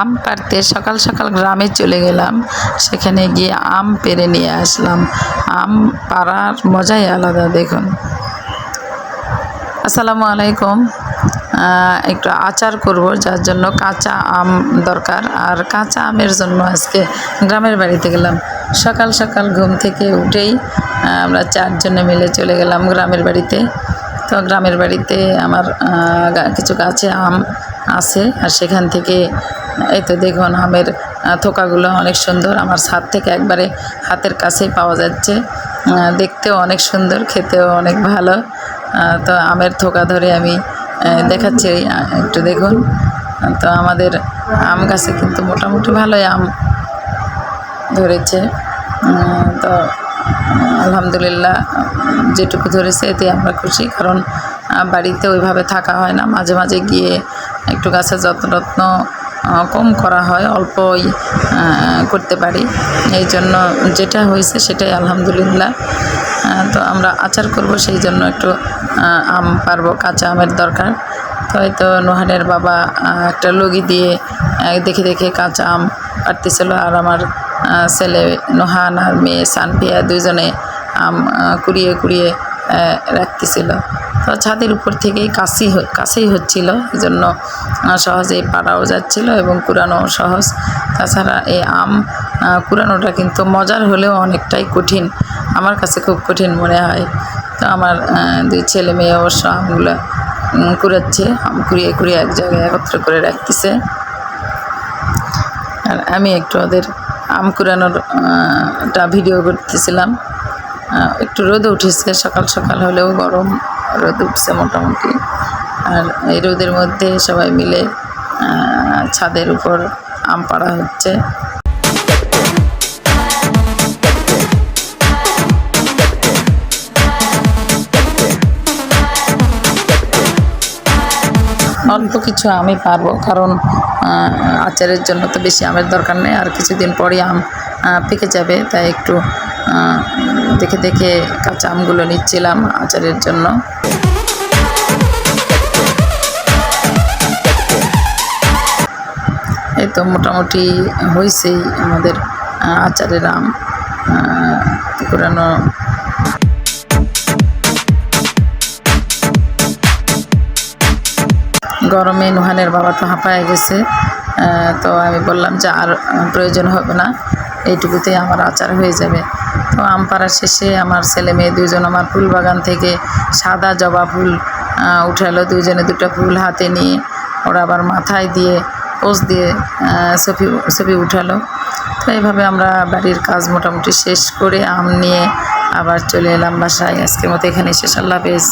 আম পাড়তে সকাল সকাল গ্রামে চলে গেলাম। সেখানে গিয়ে আম পেড়ে নিয়ে আসলাম। আম পাড়ার মজাই আলাদা, দেখুন। আসসালামু আলাইকুম। একটু আচার করব, যার জন্য কাঁচা আম দরকার। আর কাঁচা আমের জন্য আজকে গ্রামের বাড়িতে গেলাম। সকাল সকাল ঘুম থেকে উঠেই আমরা চারজনে মিলে চলে গেলাম গ্রামের বাড়িতে। তো গ্রামের বাড়িতে আমার কিছু গাছে আম আছে। আর সেখান থেকে, এই তো দেখুন আমের থোকাগুলো অনেক সুন্দর। আমার ছাদ থেকে একবারে হাতের কাছেই পাওয়া যাচ্ছে। দেখতেও অনেক সুন্দর, খেতেও অনেক ভালো। তো আমের থোকা ধরে আমি দেখাচ্ছি। একটু দেখুন। তো আমাদের আম গাছে কিন্তু মোটামুটি ভালোই আম ধরেছে। তো, আলহামদুলিল্লাহ, যেটুকু ধরেছে এতে আমরা খুশি। কারণ বাড়িতে ওইভাবে থাকা হয় না। মাঝে মাঝে গিয়ে একটু গাছের যত্ন যত্ন কম করা হয়, অল্পই করতে পারি। এই জন্য যেটা হয়েছে সেটাই আলহামদুলিল্লাহ। তো আমরা আচার করব, সেই জন্য একটু আম পারব, কাঁচা আমের দরকার। তো হয়তো নোহানের বাবা একটা লগি দিয়ে দেখে দেখে কাঁচা আম কাটতেছিল আর আমার ছেলে নোহান আর মেয়ে সানপিয়া দুজনে আম কুড়িয়ে কুড়িয়ে রাখতেছিল। তো ছাদের উপর থেকেই কাশি কাছেই হচ্ছিল। এই জন্য সহজেই পাড়াও যাচ্ছিল এবং কুড়ানো সহজ। তাছাড়া এই আম আহ, কুড়ানোটা কিন্তু মজার হলেও অনেকটাই কঠিন। আমার কাছে খুব কঠিন মনে হয়। তো আমার দুই ছেলে মেয়ে অবশ্য আমগুলো কুড়াচ্ছে। আম কুড়িয়ে কুড়িয়ে এক জায়গায় একত্র করে রাখতেছে। আর আমি একটু ওদের আম কুড়ানোর আহ, ভিডিও করতেছিলাম। একটু রোদ উঠেছে, সকাল সকাল হলেও গরম রোদ উঠছে মোটামুটি। আর এই রোদের মধ্যে সবাই মিলে ছাদের উপর আম পাড়া হচ্ছে। অল্প কিছু আমি পারব, কারণ আচারের জন্য তো বেশি আমের দরকার নেই। আর কিছুদিন পরে আম পেকে যাবে, তাই একটু দেখে দেখে কাঁচা আমগুলো নিচ্ছিলাম আচারের জন্য। এই তো মোটামুটি হয়েছেই আমাদের আচারের আম কুড়ানো গরমে নুহানের বাবা তো হাঁপায় গেছে তো আমি বললাম যে আর প্রয়োজন হবে না। এইটুকুতেই আমার আচার হয়ে যাবে। তো আম পাড়ার শেষে আমার ছেলে মেয়ে দুজন আমার ফুল বাগান থেকে সাদা জবা ফুল উঠালো দুজনে দুটো ফুল হাতে নিয়ে ওরা আবার মাথায় দিয়ে পোজ দিয়ে ছবি ছবি উঠালো। তো এইভাবে আমরা বাড়ির কাজ মোটামুটি শেষ করে আম নিয়ে আবার চলে এলাম বাসায়। আজকের মতো এখানে শেষ। আল্লাহ হাফেজ।